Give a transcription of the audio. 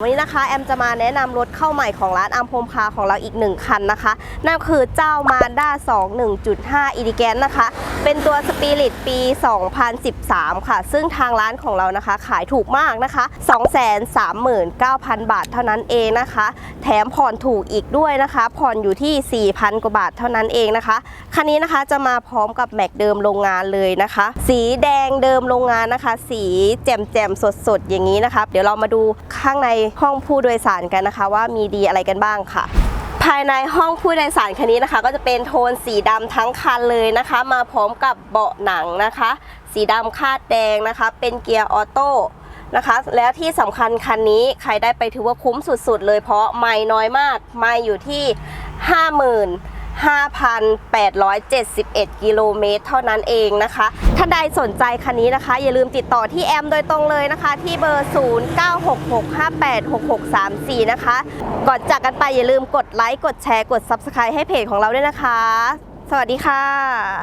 วันนี้นะคะแอมจะมาแนะนำรถเข้าใหม่ของร้านอัมพมคาของเราอีกหนึ่งคันนะคะ นั่นคือเจ้ามาด้า2 1.5 อีดิแกนนะคะ เป็นตัว Spirit ปี 2013 ค่ะ ซึ่งทางร้านของเรานะคะ ขายถูกมากนะคะ 239,000 บาทเท่านั้นเองนะคะ แถมผ่อนถูกอีกด้วยนะคะ ผ่อนอยู่ที่ 4,000 กว่าบาทเท่านั้นเองนะคะ คันนี้นะคะจะมาพร้อมกับแม็กเดิมโรงงานเลยนะคะ สีแดงเดิมโรงงานนะคะ สีแจ่มแจ่มๆสดๆอย่างนี้นะคะ เดี๋ยวเรามาดูข้างในห้องผู้โดยสารกันนะคะ ว่ามีดีอะไรกันบ้างค่ะ ภายในห้องผู้โดยสารคันนี้นะคะ ก็จะเป็นโทนสีดำทั้งคันเลยนะคะ มาพร้อมกับเบาะหนังนะคะ สีดำคาดแดงนะคะ เป็นเกียร์ออโต้นะคะ แล้วที่สำคัญคันนี้ใครได้ไปถือว่าคุ้มสุดๆ เลยเพราะไม่น้อยมาก ไม่อยู่ที่ 50,000 5,871 กิโลเมตรเท่านั้นเองนะคะ ถ้าใดสนใจคันนี้นะคะ อย่าลืมติดต่อที่แอมโดยตรงเลยนะคะ ที่เบอร์ 0966586634 นะคะ ก่อนจากกันไปอย่าลืมกดไลค์ กดแชร์ กด Subscribe ให้เพจของเราด้วยนะคะ สวัสดีค่ะ